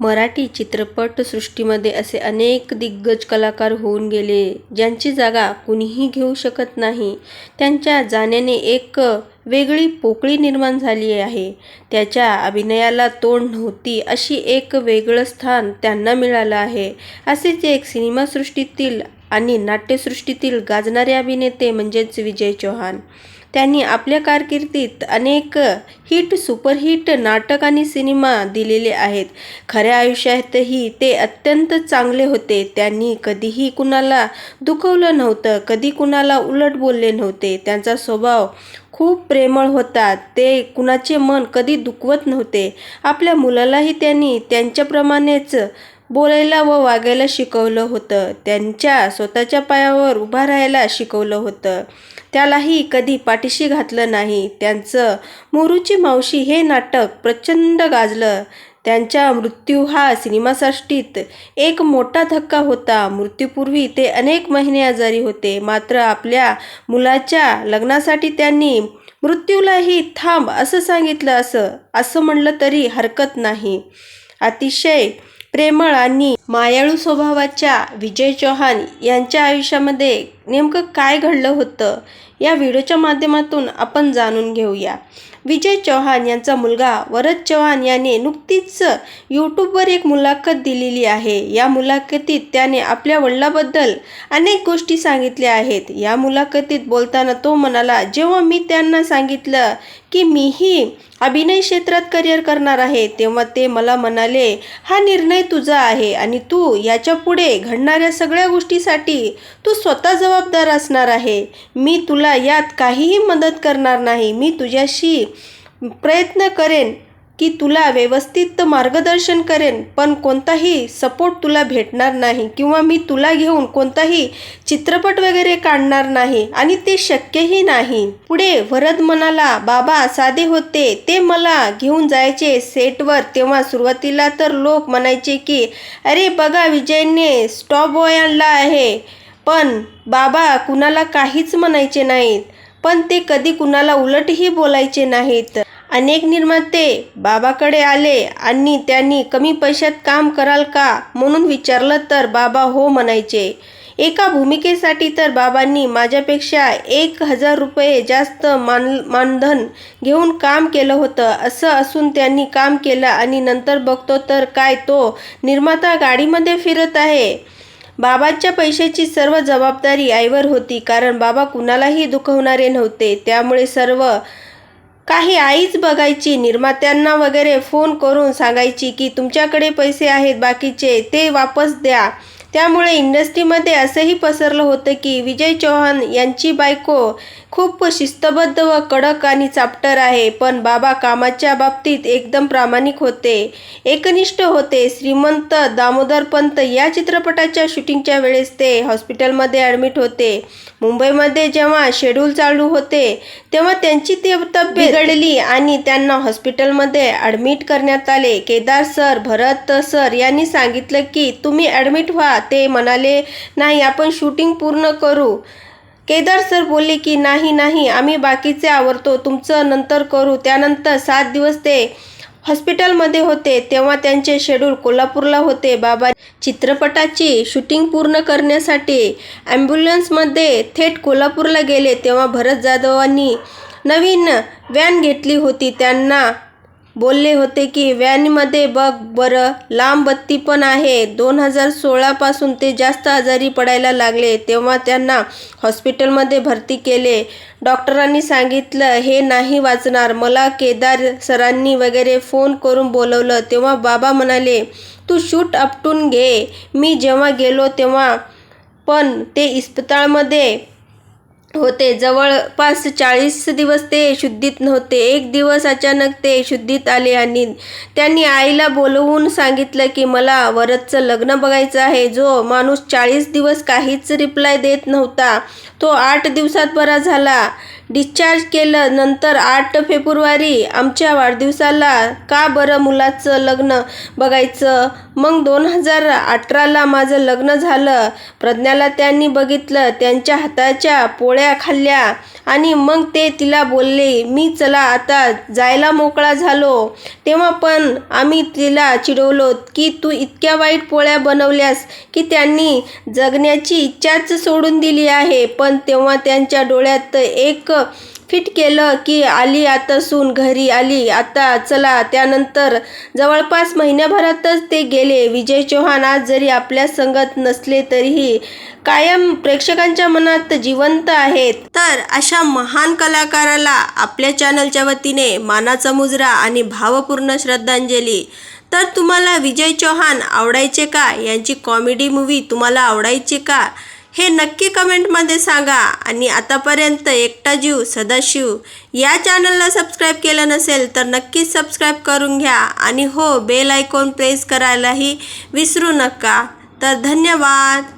मराठी चित्रपटसृष्टीमध्ये असे अनेक दिग्गज कलाकार होऊन गेले ज्यांची जागा कुणीही घेऊ शकत नाही. त्यांच्या जाण्याने एक वेगळी पोकळी निर्माण झाली आहे. त्याच्या अभिनयाला तोंड नव्हती अशी एक वेगळं स्थान त्यांना मिळालं आहे. असेच एक सिनेमासृष्टीतील आणि नाट्यसृष्टीतील गाजणारे अभिनेते म्हणजेच विजय चौहान. त्यांनी आपल्या कारकिर्दीत अनेक हिट सुपरहिट नाटक आणि सिनेमा दिलेले आहेत. खऱ्या आयुष्यातही ते अत्यंत चांगले होते. त्यांनी कधीही कुणाला दुखवलं नव्हतं कधी कुणाला उलट बोलले नव्हते. त्यांचा स्वभाव खूप प्रेमळ होता. ते कुणाचे मन कधी दुखवत नव्हते. आपल्या मुलालाही त्यांनी त्यांच्याप्रमाणेच बोलायला व वागायला शिकवलं होतं. त्यांच्या स्वतःच्या पायावर उभा राहायला शिकवलं होतं. त्यालाही कधी पाठीशी घातलं नाही. त्यांचं मोरूची मावशी हे नाटक प्रचंड गाजलं. त्यांचा मृत्यू हा सिनेमासृष्टीत एक मोठा धक्का होता. मृत्यूपूर्वी ते अनेक महिने आजारी होते. मात्र आपल्या मुलाच्या लग्नासाठी त्यांनी मृत्यूलाही थांब असं सांगितलं असं असं म्हणलं तरी हरकत नाही. अतिशय प्रेमळ आणि मायाळू स्वभावाच्या विजय चौहान यांच्या आयुष्यामध्ये नेमकं काय घडलं होतं या व्हिडिओच्या माध्यमातून आपण जाणून घेऊया. विजय चौहान यांचा मुलगा वरद चौहान याने नुकतीच यूट्यूबवर एक मुलाखत दिलेली आहे. या मुलाखतीत त्याने आपल्या वडिलाबद्दल अनेक गोष्टी सांगितल्या आहेत. या मुलाखतीत बोलताना तो म्हणाला जेव्हा मी त्यांना सांगितलं की मीही अभिनय क्षेत्रात करिअर करणार आहे तेव्हा ते मला म्हणाले हा निर्णय तुझा आहे आणि तू याच्यापुढे घडणाऱ्या सगळ्या गोष्टीसाठी तू स्वतः जबाबदार असणार आहे. मी तुला यात काहीही मदत करणार नाही. मी तुझ्याशी प्रयत्न करेन की तुला व्यवस्थित मार्गदर्शन करेन पण कोणताही सपोर्ट तुला भेटणार नाही किंवा मी तुला घेऊन कोणताही चित्रपट वगैरे काढणार नाही आणि ते शक्यही नाही. पुढे वरद म्हणाला बाबा साधे होते. ते मला घेऊन जायचे सेटवर. तेव्हा सुरुवातीला तर लोक म्हणायचे की अरे बघा विजयने स्टॉप बॉय आणला आहे. पण बाबा कुणाला काहीच म्हणायचे नाहीत. पण ते कधी कुणाला उलटही बोलायचे नाहीत. अनेक निर्माते बाबाकडे आले आणि त्यांनी कमी पैशात काम कराल का म्हणून विचारलं तर बाबा हो म्हणायचे. एका भूमिकेसाठी तर बाबांनी माझ्यापेक्षा एक हजार रुपये जास्त मान मानधन घेऊन काम केलं होतं. असं असून त्यांनी काम केलं आणि नंतर बघतो तर काय तो निर्माता गाडीमध्ये फिरत आहे. बाबांच्या पैशाची सर्व जबाबदारी आईवर होती. कारण बाबा कुणालाही दुखवणारे नव्हते. त्यामुळे सर्व काही आईच बघायची निर्मात्यांना वगैरे फोन करून सांगायची की तुमच्याकडे पैसे आहेत बाकीचे ते वापस द्या. त्यामुळे इंडस्ट्रीमध्ये असंही पसरलं होतं की विजय चौहान यांची बायको खूप शिस्तबद्ध व कडक आणि चापटर आहे पण बाबा कामाच्या बाबतीत एकदम प्रामाणिक होते एकनिष्ठ होते. श्रीमंत दामोदर पंत या चित्रपटाच्या शूटिंगच्या वेळेस ते हॉस्पिटलमध्ये ॲडमिट होते. मुंबईमध्ये जेव्हा शेड्यूल चालू होते तेव्हा त्यांची ते तब्येत बिघडली आणि त्यांना हॉस्पिटलमध्ये ॲडमिट करण्यात आले. केदार सर भरत सर यांनी सांगितलं की तुम्ही ॲडमिट व्हा ते म्हणाले नाही आपण शूटिंग पूर्ण करू. केदार सर बोलले की नाही नाही आम्ही बाकीचे आवरतो तुमचं नंतर करू. त्यानंतर सात दिवस ते हॉस्पिटलमध्ये होते. तेव्हा त्यांचे शेड्यूल कोल्हापूरला होते. बाबा चित्रपटाची शूटिंग पूर्ण करण्यासाठी ॲम्ब्युलन्समध्ये थेट कोल्हापूरला गेले. तेव्हा भरत जाधवांनी नवीन व्हॅन घेतली होती. त्यांना बोलले होते की व्हॅनमध्ये बघ बरं लांब बत्ती पण आहे. दोन हजार सोळापासून ते जास्त आजारी पडायला लागले. तेव्हा त्यांना हॉस्पिटलमध्ये भरती केले. डॉक्टरांनी सांगितलं हे नाही वाचणार. मला केदार सरांनी वगैरे फोन करून बोलवलं. तेव्हा बाबा म्हणाले तू शूट आपटून घे. मी जेव्हा गेलो तेव्हा पण ते इस्पितळमध्ये होते. जवळपास चाळीस दिवस ते शुद्धीत नव्हते. एक दिवस अचानक ते शुद्धीत आले आणि त्यांनी आईला बोलवून सांगितलं की मला वरदचं लग्न बघायचं आहे. जो माणूस चाळीस दिवस काहीच रिप्लाय देत नव्हता तो आठ दिवसात बरा झाला. डिस्चार्ज केलं. नंतर आठ फेब्रुवारी आमच्या वाढदिवसाला का बरं मुलाचं लग्न बघायचं? मग दोन हजार अठराला माझं लग्न झालं. प्रज्ञाला त्यांनी बघितलं. त्यांच्या हाताच्या पोळ्या खाल्ल्या आणि मग ते तिला बोलले मी चला आता जायला मोकळा झालो. तेव्हा पण आम्ही तिला चिडवलो की तू इतक्या वाईट पोळ्या बनवल्यास की त्यांनी जगण्याची इच्छाच सोडून दिली आहे. पण तेव्हा त्यांच्या डोळ्यात एक फिट केलं की आली आता सून घरी आली. आता चला त्यानंतर जवळपास महिन्याभरातच ते गेले. विजय चौहान आज जरी आपल्या संगत नसले तरीही कायम प्रेक्षकांच्या मनात जिवंत आहेत. तर अशा महान कलाकाराला आपल्या चॅनलच्या वतीने मानाचा मुजरा आणि भावपूर्ण श्रद्धांजली. तर तुम्हाला विजय चौहान आवडायचे का? यांची कॉमेडी मूवी तुम्हाला आवडायची का? हे नक्की कमेंटमध्ये सांगा. आणि आतापर्यंत एकटा जीव सदाशिव या चॅनलला सबस्क्राईब केलं नसेल तर नक्कीच सबस्क्राईब करून घ्या. आणि हो बेल आयकॉन प्रेस करायलाही विसरू नका. तर धन्यवाद.